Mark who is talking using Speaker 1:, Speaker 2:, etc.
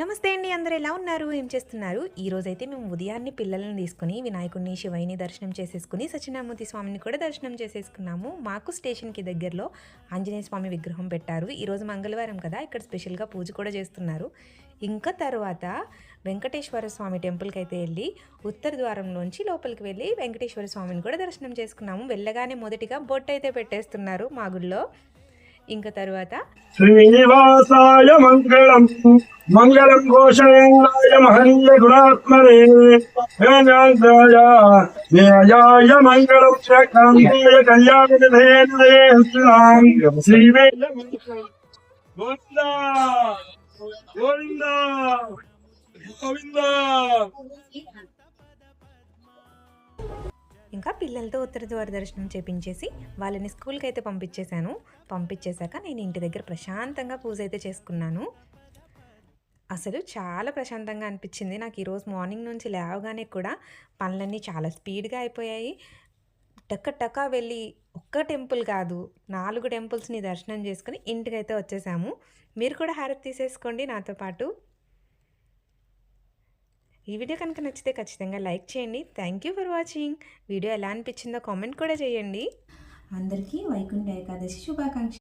Speaker 1: నమస్తే అండి అందరూ ఎలా ఉన్నారు? ఏం చేస్తున్నారు? ఈ రోజైతే మేము ఉదయాన్నే పిల్లల్ని తీసుకుని వినాయకుడిని శివయ్యని దర్శనం చేసేసుకుని సత్యనామూర్తి స్వామిని కూడా దర్శనం చేసేసుకున్నాము. మాకు స్టేషన్కి దగ్గరలో ఆంజనేయ స్వామి విగ్రహం పెట్టారు. ఈరోజు మంగళవారం కదా ఇక్కడ స్పెషల్గా పూజ కూడా చేస్తున్నారు. ఇంకా తర్వాత వెంకటేశ్వర స్వామి టెంపుల్కి అయితే వెళ్ళి ఉత్తర ద్వారంలోంచి లోపలికి వెళ్ళి వెంకటేశ్వర స్వామిని కూడా దర్శనం చేసుకున్నాము. వెళ్ళగానే మొదటిగా బొట్టు అయితే పెట్టేస్తున్నారు మా గుళ్ళో. ఇంకా తర్వాత?
Speaker 2: శ్రీనివాసాయ మంగళం. మంగళం ఘోషయంగాయ మహనీయ గుణాత్మనే. వేదాంతాయ మంగళం శ్రీకాంతాయ కళ్యాణ నిధేంద్రేశ్వరాం శ్రీవేద గోవింద. గోవింద. గోవింద.
Speaker 1: ఇంకా పిల్లలతో ఉత్తర ద్వార దర్శనం చేపించేసి వాళ్ళని స్కూల్కి అయితే పంపించేశాను. పంపించేశాక నేను ఇంటి దగ్గర ప్రశాంతంగా పూజ అయితే చేసుకున్నాను. అసలు చాలా ప్రశాంతంగా అనిపించింది. నాకు ఈరోజు మార్నింగ్ నుంచి లేవగానే కూడా పనులన్నీ చాలా స్పీడ్గా అయిపోయాయి. టక్క టక్క వెళ్ళి ఒక్క టెంపుల్ కాదు నాలుగు టెంపుల్స్ని దర్శనం చేసుకుని ఇంటికైతే వచ్చేసాము. మీరు కూడా హారతి తీసేసుకోండి నాతో పాటు. ఈ వీడియో కనుక నచ్చితే ఖచ్చితంగా లైక్ చేయండి. Thank you for watching video ఎలా అనిపించిందో కామెంట్ కూడా చేయండి. అందరికీ వైకుంఠ ఏకాదశి శుభాకాంక్ష